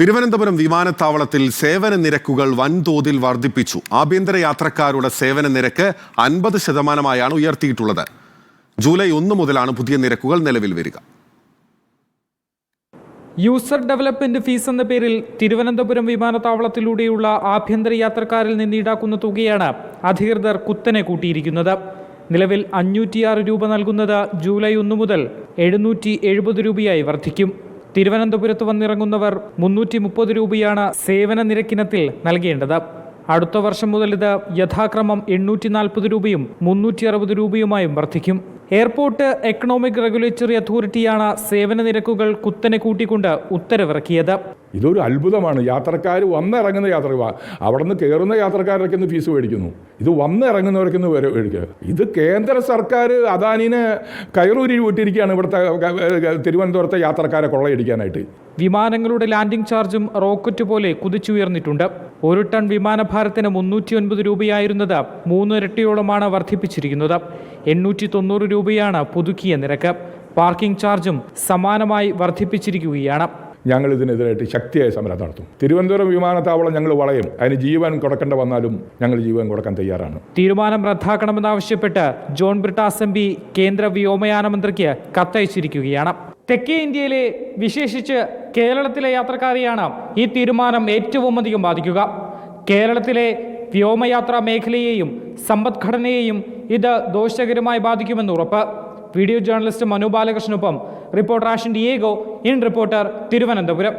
തിരുവനന്തപുരം വിമാനത്താവളത്തിൽ സേവന നിരക്കുകൾ വൻതോതിൽ വർദ്ധിപ്പിച്ചു. ആഭ്യന്തര യാത്രക്കാരുടെ സേവന നിരക്ക് അൻപത് ശതമാനമായാണ് ഉയർത്തിയിട്ടുള്ളത്. ജൂലൈ ഒന്ന് മുതലാണ് പുതിയ നിരക്കുകൾ നിലവിൽ വരിക. യൂസർ ഡെവലപ്മെന്റ് ഫീസ് എന്ന പേരിൽ തിരുവനന്തപുരം വിമാനത്താവളത്തിലൂടെയുള്ള ആഭ്യന്തര യാത്രക്കാരിൽ നിന്ന് ഈടാക്കുന്ന തുകയാണ് അധികൃതർ കുത്തനെ കൂട്ടിയിരിക്കുന്നത്. നിലവിൽ അഞ്ഞൂറ്റിയാറ് രൂപ നൽകുന്നത് ജൂലൈ ഒന്ന് മുതൽ എഴുന്നൂറ്റി എഴുപത് രൂപയായി വർദ്ധിക്കും. തിരുവനന്തപുരത്ത് വന്നിറങ്ങുന്നവർ മുന്നൂറ്റി മുപ്പത് രൂപയാണ് സേവന നിരക്കിനത്തിൽ നൽകേണ്ടത്. അടുത്ത വർഷം മുതൽ ഇത് യഥാക്രമം എണ്ണൂറ്റി നാൽപ്പത് രൂപയും മുന്നൂറ്റി അറുപത് രൂപയുമായും വർദ്ധിക്കും. എയർപോർട്ട് എക്കണോമിക് റെഗുലേറ്ററി അതോറിറ്റിയാണ് സേവന നിരക്കുകൾ കുത്തനെ കൂട്ടിക്കൊണ്ട് ഉത്തരവിറക്കിയത്. ഇതൊരു അത്ഭുതമാണ്. യാത്രക്കാർ വന്നിറങ്ങുന്ന യാത്ര അവിടെ നിന്ന് കയറുന്ന യാത്രക്കാരൊക്കെ ഇന്ന് ഫീസ് മേടിക്കുന്നു. ഇത് വന്നിറങ്ങുന്നവരൊക്കെ ഇന്ന് വരെ മേടിക്കുക. ഇത് കേന്ദ്ര സർക്കാർ അദാനിനെ കയറൂരി വിട്ടിരിക്കുകയാണ് ഇവിടുത്തെ തിരുവനന്തപുരത്തെ യാത്രക്കാരെ കൊള്ളയടിക്കാനായിട്ട്. വിമാനങ്ങളുടെ ലാൻഡിംഗ് ചാർജും റോക്കറ്റ് പോലെ കുതിച്ചുയർന്നിട്ടുണ്ട്. ഒരു ടൺ വിമാനഭാരത്തിന് മുന്നൂറ്റി ഒൻപത് രൂപയായിരുന്നത് മൂന്നിരട്ടിയോളമാണ് വർദ്ധിപ്പിച്ചിരിക്കുന്നത്. എണ്ണൂറ്റി തൊണ്ണൂറ് രൂപയാണ് പുതുക്കിയ നിരക്ക്. പാർക്കിംഗ് ചാർജും സമാനമായി വർദ്ധിപ്പിച്ചിരിക്കുകയാണ്. ഞങ്ങൾ ഇതിനെതിരായിട്ട് ശക്തിയായ സമരം നടത്തും. തിരുവനന്തപുരം വിമാനത്താവളം ഞങ്ങൾ വളയും. അതിന് ജീവൻ കൊടുക്കേണ്ട വന്നാലും ഞങ്ങൾ ജീവൻ കൊടുക്കാൻ തയ്യാറാണ്. തീരുമാനം റദ്ദാക്കണമെന്നാവശ്യപ്പെട്ട് ജോൺ ബ്രിട്ടാസ് എം പി കേന്ദ്ര വ്യോമയാന മന്ത്രിക്ക് കത്തയച്ചിരിക്കുകയാണ്. തെക്കേ ഇന്ത്യയിലെ വിശേഷിച്ച് കേരളത്തിലെ യാത്രക്കാരെയാണ് ഈ തീരുമാനം ഏറ്റവും അധികം ബാധിക്കുക. കേരളത്തിലെ വ്യോമയാത്രാ മേഖലയെയും സമ്പദ്ഘടനയെയും ഇത് ദോഷകരമായി ബാധിക്കുമെന്ന് ഉറപ്പ്. Video journalist Manu ബാലകൃഷ്ണനൊപ്പം reporter Ashin Diego in reporter Thiruvananthapuram.